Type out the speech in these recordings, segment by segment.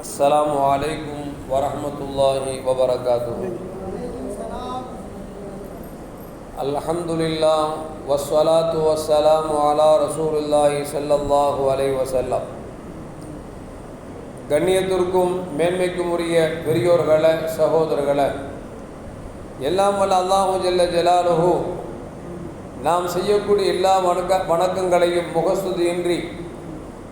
السلام عليكم ورحمة الله وبركاته الحمد لله والصلاة والسلام على رسول الله صلى الله عليه وسلم கண்ணியத்திற்கும் மேன்மைக்கும் உரிய பெரியோர்களே சகோதரர்களே எல்லாம் வல்ல அல்லாஹு ஜல்ல ஜலாலுஹு நாம் செய்யக்கூடிய எல்லா வணக்க வணக்கங்களையும் முகஸ்துதியின்றி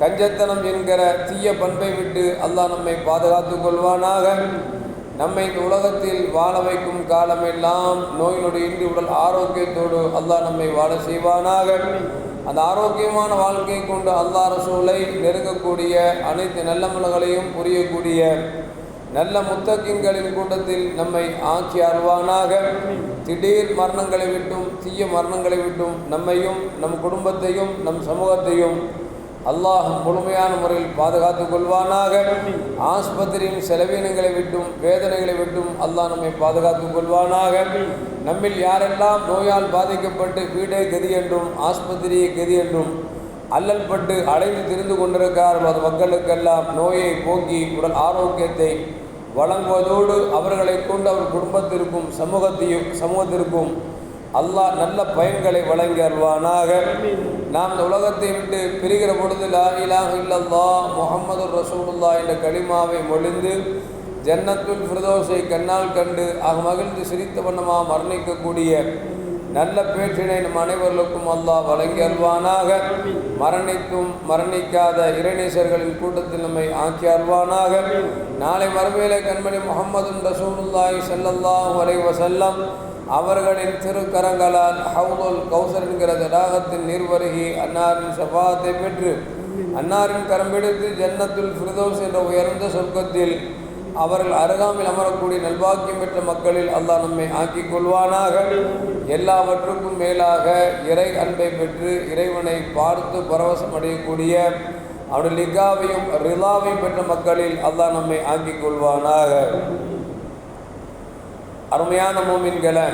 கஞ்சத்தனம் என்கிற தீய பண்பை விட்டு அல்லாஹ் நம்மை பாதுகாத்து கொள்வானாக. நம்மை இந்த உலகத்தில் வாழ வைக்கும் காலமெல்லாம் நோய் நொடியின்றி உடல் ஆரோக்கியத்தோடு அல்லாஹ் நம்மை வாழ செய்வானாக. அந்த ஆரோக்கியமான வாழ்க்கையை கொண்டு அல்லாஹ் ரசூலை நெருங்கக்கூடிய அனைத்து நல்ல நல்லமல்களையும் புரியக்கூடிய நல்ல முத்தக்கிங்களின் கூட்டத்தில் நம்மை ஆக்கி அருவானாக திடீர் மரணங்களை விட்டும் தீய மரணங்களை விட்டும் நம்மையும் நம் குடும்பத்தையும் நம் சமூகத்தையும் அல்லாஹ் முழுமையான முறையில் பாதுகாத்து கொள்வானாக. ஆஸ்பத்திரியின் செலவினங்களை விட்டும் வேதனைகளை விட்டும் அல்லாஹ் நம்மை பாதுகாத்து கொள்வானாக. நம்மில் யாரெல்லாம் நோயால் பாதிக்கப்பட்டு வீடே கதி என்றும் ஆஸ்பத்திரியை கதி என்றும் அல்லல் பட்டு அலைந்து திரிந்து கொண்டிருக்கிறார்கள் அது மக்களுக்கெல்லாம் நோயை போக்கி உடல் ஆரோக்கியத்தை வழங்குவதோடு அவர்களை கொண்டு அவர் குடும்பத்திற்கும் சமூகத்தையும் சமூகத்திற்கும் அல்லாஹ் நல்ல பயன்களை வழங்கி அல்வானாக நாம் இந்த உலகத்தை விட்டு பிரிகிற பொழுது லா இலாஹ இல்லல்லா முகமது ரசூலுல்லா என்ற களிமாவை மொழிந்து ஜன்னத்துல் ஃபிரதோஸை கண்ணால் கண்டு ஆக மகிழ்ந்து சிரித்த வண்ணமாக மரணிக்கக்கூடிய நல்ல பேற்றினை நம் அனைவர்களுக்கும் அல்லாஹ் வழங்கி அல்வானாக மரணித்தும் மரணிக்காத இறைநேசர்களின் கூட்டத்தில் நம்மை ஆக்கி அல்வானாக நாளை மறுமையிலே கண்மணி முகமது ரசூலுல்லாஹி ஸல்லல்லாஹு வரைவ செல்லம் அவர்களின் திருக்கரங்களால் ஹவுதுல் கௌசர் என்கிற தடாகத்தின் நீர்வருகி அன்னாரின் சபாத்தை பெற்று அன்னாரின் கரம் பிடித்து ஜன்னத்துல் ஃபிரதோஸ் என்ற உயர்ந்த சொர்க்கத்தில் அவர்கள் அருகாமையில் அமரக்கூடிய நல்வாக்கியம் பெற்ற மக்களில் அல்லாஹ் நம்மை ஆக்கிக் கொள்வானாக. எல்லாவற்றுக்கும் மேலாக இறை அன்பை பெற்று இறைவனை பார்த்து பரவசம் அடையக்கூடிய அவருடைய லிகாவையும் ரிலாவையும் பெற்ற மக்களில் அல்லாஹ் நம்மை ஆக்கிக் கொள்வானாக. அருமையான மூமின்களை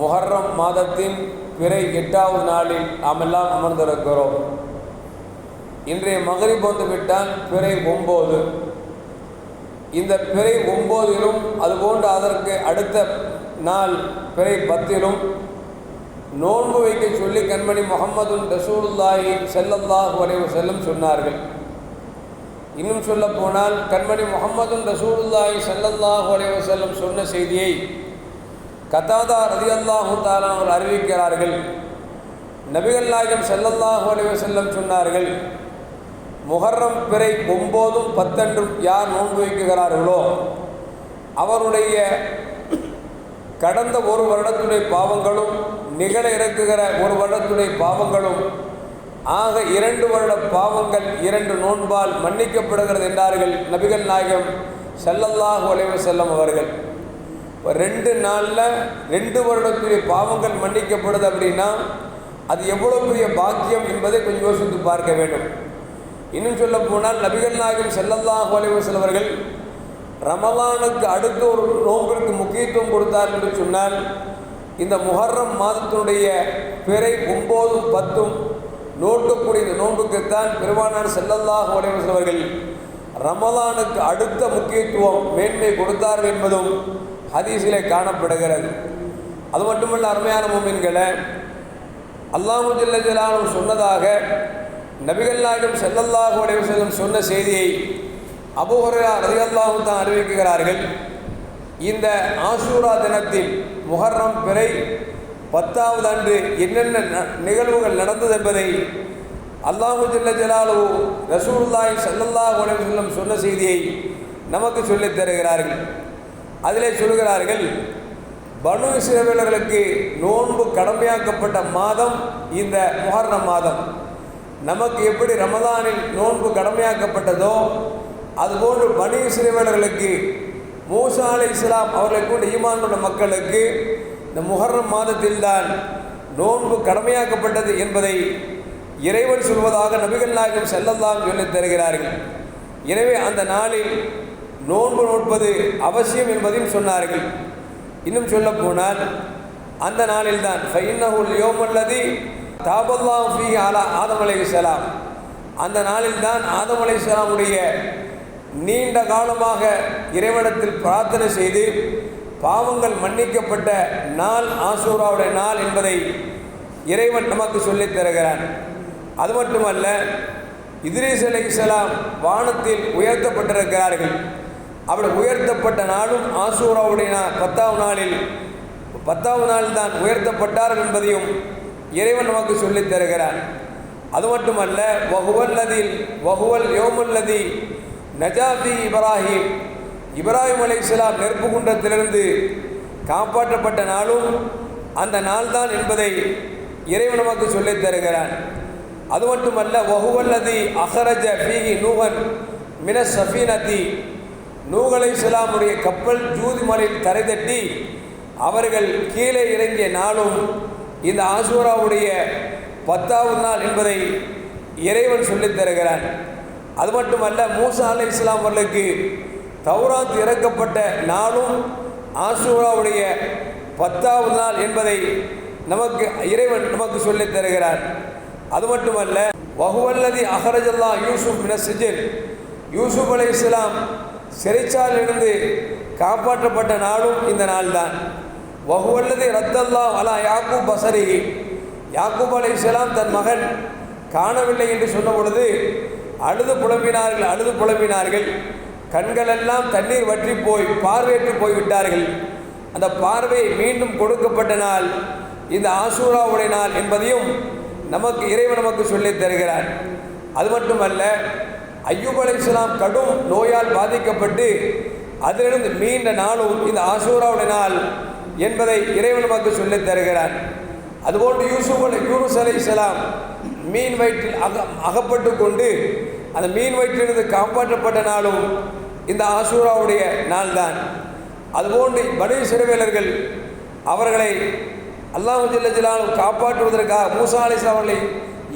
முஹர்ரம் மாதத்தின் பிறை எட்டாவது நாளில் நாம் எல்லாம் அமர்ந்திருக்கிறோம். இன்றைய மகரிப் வந்துவிட்டால் பிறை ஒம்பது. இந்த பிறை ஒம்போதிலும் அதுபோன்று அதற்கு அடுத்த நாள் பிறை பத்திலும் நோன்பு வைக்க சொல்லி கண்மணி முகமது ரசூலுல்லாஹி செல்லல்லாஹ் வரைவு செல்லும் சொன்னார்கள். இன்னும் சொல்ல போனால் கண்மணி முகமது ரசூலுல்லாய் சல்லல்லாஹு அலைவசல்லம் சொன்ன செய்தியை கதாதா ரதி அல்லாஹு தாலா அவர் அறிவிக்கிறார்கள். நபிகள் நாயகம் செல்லல்லாஹு அலைவசல்லம் சொன்னார்கள் முகர்ரம் பிறை ஒம்போதும் பத்தென்றும் யார் நோன்பு வைக்குகிறார்களோ அவருடைய கடந்த ஒரு வருடத்துடைய பாவங்களும் நிகழ இறக்குகிற ஒரு வருடத்துடைய பாவங்களும் ஆக இரண்டு வருட பாவங்கள் இரண்டு நோன்பால் மன்னிக்கப்படுகிறது என்றார்கள் நபிகள் நாயகம் செல்லல்லாஹ் உழைவு செல்லம் அவர்கள். இப்போ ரெண்டு நாளில் ரெண்டு வருடத்துடைய பாவங்கள் மன்னிக்கப்படுது அப்படின்னா அது எவ்வளோ பெரிய பாக்கியம் என்பதை கொஞ்சம் யோசித்து பார்க்க வேண்டும். இன்னும் சொல்ல போனால் நபிகள் நாயகம் செல்லல்லாஹு அலைவு செல்வர்கள் ரமலானுக்கு அடுத்த ஒரு நோன்பிற்கு முக்கியத்துவம் கொடுத்தார் என்று சொன்னால் இந்த முஹர்ரம் மாதத்தினுடைய பிறை ஒம்போதும் பத்தும் நோக்கக்கூடிய இந்த நோன்புக்குத்தான் பெருமானார் செல்லல்லாக அலைவு செல்வர்கள் ரமலானுக்கு அடுத்த முக்கியத்துவம் மேன்மை கொடுத்தார்கள் என்பதும் ஹதீஸிலே காணப்படுகிறது. அது மட்டுமல்ல அருமையான மூமின்களை அல்லாஹு ஜல்ல சொன்னதாக நபிகள் நாயகம் செல்லல்லாஹு அலைவு சொன்ன செய்தியை அபுஹரா ரதியல்லாஹு தான் அறிவிக்கிறார்கள். இந்த ஆசூரா தினத்தில் முஹர்ரம் பிறை பத்தாவது அன்று என்னென்ன நிகழ்வுகள் நடந்தது என்பதை அல்லாஹு ஜல்ல ஜலாலு ரசூல்லாய் சல்லல்லா அலைவு செல்லும் சொன்ன செய்தியை நமக்கு சொல்லித் தருகிறார்கள். அதிலே சொல்கிறார்கள் பனு இஸ்ரவேலர்களுக்கு நோன்பு கடமையாக்கப்பட்ட மாதம் இந்த முகர்ண மாதம். நமக்கு எப்படி ரமதானில் நோன்பு கடமையாக்கப்பட்டதோ அதுபோன்று பனு இஸ்ரவேலர்களுக்கு மூசா அலை இஸ்லாம் அவர்களை கொண்டு ஈமான் கொண்ட மக்களுக்கு இந்த முகர்ணம் மாதத்தில்தான் நோன்பு கடமையாக்கப்பட்டது என்பதை இறைவன் சொல்வதாக நபிகள் நாயகம் செல்லல்லாம் சொல்லித் தருகிறார்கள். எனவே அந்த நாளில் நோன்பு நோட்பது அவசியம் என்பதையும் சொன்னார்கள். இன்னும் சொல்ல போனால் அந்த நாளில்தான் ஃபைன்னஹுல் யோமல்லதி தாபல்லாம் ஃபீ ஆலா ஆதம் அலைஹிஸ்ஸலாம் அந்த நாளில்தான் ஆதம் அலைஹிஸ்ஸலாமுடைய நீண்ட காலமாக இறைவனத்தில் பிரார்த்தனை செய்து பாவங்கள் மன்னிக்கப்பட்ட நாள் ஆசூராவுடைய நாள் என்பதை இறைவன் நமக்கு சொல்லித் தருகிறான். அது மட்டுமல்ல இத்ரீஸ் அலைஹிஸ்ஸலாம் வானத்தில் உயர்த்தப்பட்டிருக்கிறார்கள். அப்படி உயர்த்தப்பட்ட நாளும் ஆசூராவுடைய நா- பத்தாம் நாளில் பத்தாவது நாள் தான் உயர்த்தப்பட்டார்கள் என்பதையும் இறைவன் நமக்கு சொல்லித் தருகிறான். அது மட்டுமல்ல வகுவல்லதில் வகுவல் யோமுல்லதி நஜாபி இப்ராஹிம் இப்ராஹிம் அலைஹிஸ்ஸலாம் நெருப்பு குன்றத்திலிருந்து காப்பாற்றப்பட்ட நாளும் அந்த நாள்தான் என்பதை இறைவன் நமக்கு சொல்லித் தருகிறான். அது மட்டுமல்ல வகுவல்லதி அஹரஜ ஃபீஹி நூகன் மின சஃபீனதி நூகலை இஸ்லாமுடைய கப்பல் ஜூதி மலையில் தரை தட்டி அவர்கள் கீழே இறங்கிய நாளும் இந்த ஆசூராவுடைய பத்தாவது நாள் என்பதை இறைவன் சொல்லித் தருகிறான். அது மட்டுமல்ல மூசா அலை இஸ்லாம் அவர்களுக்கு தௌராத் இறக்கப்பட்ட நாளும் ஆசூராவுடைய பத்தாவது நாள் என்பதை நமக்கு இறைவன் நமக்கு சொல்லித் தருகிறார். அது மட்டுமல்ல வகுவல்லதி அஹரஜல்லா யூசுப் மினசிஜில் யூசுப் அலை இஸ்லாம் சிறைச்சாலிலிருந்து காப்பாற்றப்பட்ட நாளும் இந்த நாள்தான். வகுவல்லதி ரத்தல்லா அலா யாக்கூப் பசரி யாக்கூப் அலை இஸ்லாம் தன் மகன் காணவில்லை என்று சொன்ன பொழுது அழுது புலம்பினார்கள் அழுது புலம்பினார்கள். கண்களெல்லாம் தண்ணீர் வற்றி போய் பார்வையற்று போய்விட்டார்கள். அந்த பார்வை மீண்டும் கொடுக்கப்பட்ட நாள் இந்த ஆசூராவுடைய நாள் என்பதையும் நமக்கு இறைவன் நமக்கு சொல்லித் தருகிறார். அது மட்டுமல்ல ஐயூப் அலைஹிஸ்ஸலாம் கடும் நோயால் பாதிக்கப்பட்டு அதிலிருந்து மீண்ட நாளும் இந்த ஆசூராவுடைய நாள் என்பதை இறைவன் நமக்கு சொல்லித் தருகிறார். அதுபோன்று யூசுப் அலை யூனுஸ் மீன் வயிற்றில் அக அகப்பட்டு கொண்டு அந்த மீன் வயிற்றிலிருந்து காப்பாற்றப்பட்ட நாளும் இந்த ஆசூராவுடைய நாள்தான். அதுபோன்று பனி சிறுவேலர்கள் அவர்களை அல்லாஹ் ஜல்ல காப்பாற்றுவதற்காக மூசா அலிஸ்லாம் அவர்களை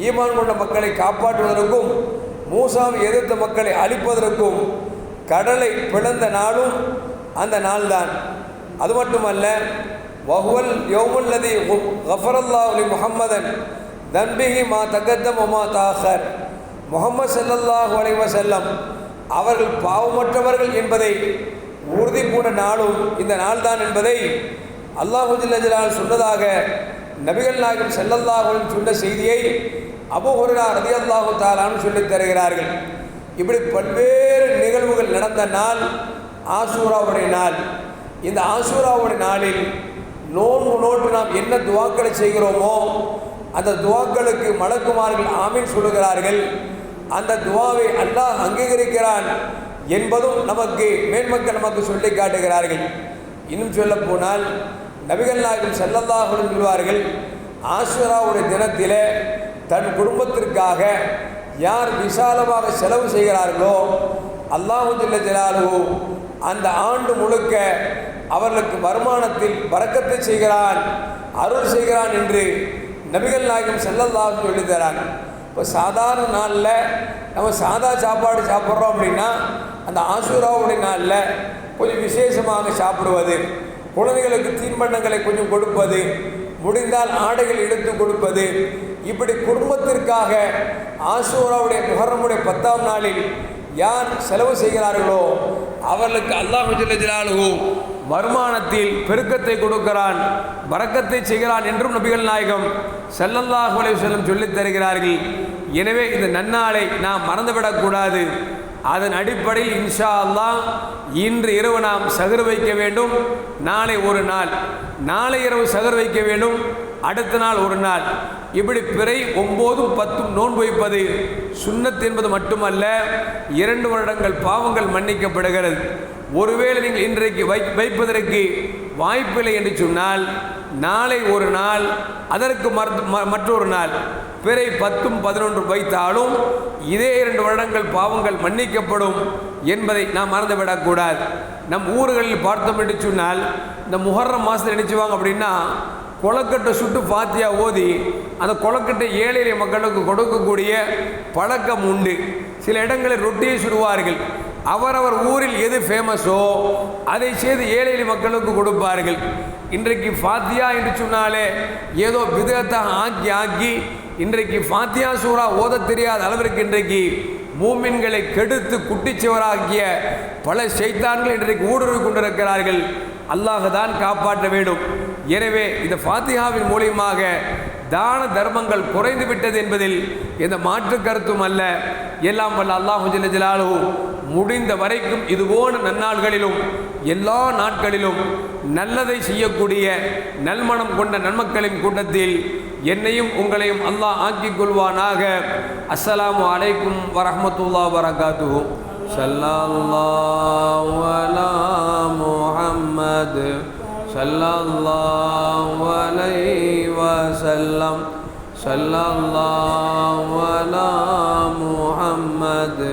ஈமான் கொண்ட மக்களை காப்பாற்றுவதற்கும் மூசாவை எதிர்த்த மக்களை அழிப்பதற்கும் கடலை பிளந்த நாளும் அந்த நாள்தான். அது மட்டுமல்ல வஹுவல் யோமுல்லதி கஃபரல்லாஹு முஹம்மதன் தன்பிஹி மா தகத்தம் ஒமா தாஹர். முகமது செல்லல்லாஹு அலைவ செல்லம் அவர்கள் பாவமற்றவர்கள் என்பதை உறுதி கூட நாளும் இந்த நாள்தான் என்பதை அல்லாஹு சொன்னதாக நபிகள் நாயகம் செல்லல்லாஹுடன் சொன்ன செய்தியை அபுஹுரா ரதி அல்லாஹு தாலான்னு சொல்லித் தருகிறார்கள். இப்படி பல்வேறு நிகழ்வுகள் நடந்த நாள் ஆசூராவுடைய நாள். இந்த ஆசூராவுடைய நாளில் நோன்பு நோட்டு நாம் என்ன துவாக்களை செய்கிறோமோ அந்த துவாக்களுக்கு மலக்குமார்கள் ஆமீன் சொல்லுகிறார்கள். அந்த துவாவை அல்லாஹ் அங்கீகரிக்கிறான் என்பதும் நமக்கு மேன்மக்கள் நமக்கு சொல்லி காட்டுகிறார்கள். இன்னும் சொல்ல போனால் நபிகள் நாயகம் செல்லல்லாஹுடன் சொல்வார்கள் ஆஸ்வராவுடைய தினத்தில் தன் குடும்பத்திற்காக யார் விசாலமாக செலவு செய்கிறார்களோ அல்லாஹுல்ல ஜலாலு அந்த ஆண்டு முழுக்க அவர்களுக்கு வருமானத்தில் வரக்கத்தை செய்கிறான் அருள் செய்கிறான் என்று நபிகள் நாயகம் செல்லல்லாஹு சொல்லி தராங்க இப்போ சாதாரண நாளில் நம்ம சாதா சாப்பாடு சாப்பிட்றோம் அப்படின்னா அந்த ஆசூராவுடைய நாளில் கொஞ்சம் விசேஷமாக சாப்பிடுவது குழந்தைகளுக்கு தீன்பண்டங்களை கொஞ்சம் கொடுப்பது முடிந்தால் ஆடைகள் எடுத்து கொடுப்பது இப்படி குடும்பத்திற்காக ஆசூராவுடைய முகரமுடைய பத்தாம் நாளில் யார் செலவு செய்கிறார்களோ அவர்களுக்கு அல்லாஹு ஜல்ல வருமானத்தில் பெருக்கத்தை கொடுக்கிறான் வரக்கத்தை செய்கிறான் என்றும் நபிகள் நாயகம் ஸல்லல்லாஹு செல்லும் சொல்லித் தருகிறார்கள். எனவே இந்த நன்னாளை நாம் மறந்துவிடக்கூடாது. அதன் அடிப்படையில் இன்ஷா அல்லா இன்று இரவு நாம் சகர் வைக்க வேண்டும். நாளை ஒரு நாள். நாளை இரவு சகர் வைக்க வேண்டும். அடுத்த நாள் ஒரு நாள். இப்படி பிறை ஒம்போதும் பத்தும் நோன்பு வைப்பது சுண்ணத் என்பது மட்டுமல்ல இரண்டு வருடங்கள் பாவங்கள் மன்னிக்கப்படுகிறது. ஒருவேளை நீங்கள் இன்றைக்கு வை வைப்பதற்கு வாய்ப்பில்லை என்று சொன்னால் நாளை ஒரு நாள் அதற்கு ம- மற்றொரு நாள் பிறை பத்தும் பதினொன்று வைத்தாலும் இதே இரண்டு வருடங்கள் பாவங்கள் மன்னிக்கப்படும் என்பதை நாம் மறந்துவிடக்கூடாது நம் ஊர்களில் பார்த்தோம் என்று சொன்னால் இந்த முஹர்ரம் மாதத்தில் நினைச்சுவாங்க அப்படின்னா கொலக்கட்டை சுட்டு பாத்தியா ஓதி அந்த கொலக்கட்டை ஏழை மக்களுக்கு கொடுக்கக்கூடிய பழக்கம் உண்டு. சில இடங்களில் ரொட்டியை சுடுவார்கள். அவரவர் ஊரில் எது ஃபேமஸோ அதை செய்து ஏழை மக்களுக்கு கொடுப்பார்கள். இன்றைக்கு ஃபாத்தியா என்று சொன்னாலே ஏதோ விதத்தை ஆக்கி ஆக்கி இன்றைக்கு ஃபாத்தியா சூறா ஓதத் தெரியாத அளவிற்கு இன்றைக்கு மூமின்களை கெடுத்து குட்டிச்சுவராக்கிய பல செய்தான்கள் இன்றைக்கு ஊடுருவி கொண்டிருக்கிறார்கள். அல்லாஹ் தான் காப்பாற்ற வேண்டும். எனவே இந்த ஃபாத்தியாவின் மூலியமாக தான தர்மங்கள் குறைந்து விட்டது என்பதில் எந்த மாற்று கருத்தும் அல்ல. எல்லாம் வல்ல அல்லாஹு ஜல்ல முடிந்த வரைக்கும் இதுபோன நன்னாள்களிலும் எல்லா நாட்களிலும் நல்லதை செய்யக்கூடிய நல்மணம் கொண்ட நன்மக்களின் கூட்டத்தில் என்னையும் உங்களையும் அல்லாஹ் ஆக்கிக் கொள்வானாக. அஸ்ஸலாமு அலைக்கும் வரமத்துல்லா வரகாத்துஹு ஸல்லல்லாஹு அலா முஹம்மது. ஸல்லல்லாஹு அலைஹி வசல்லம் ஸல்லல்லாஹு அலா முஹம்மது.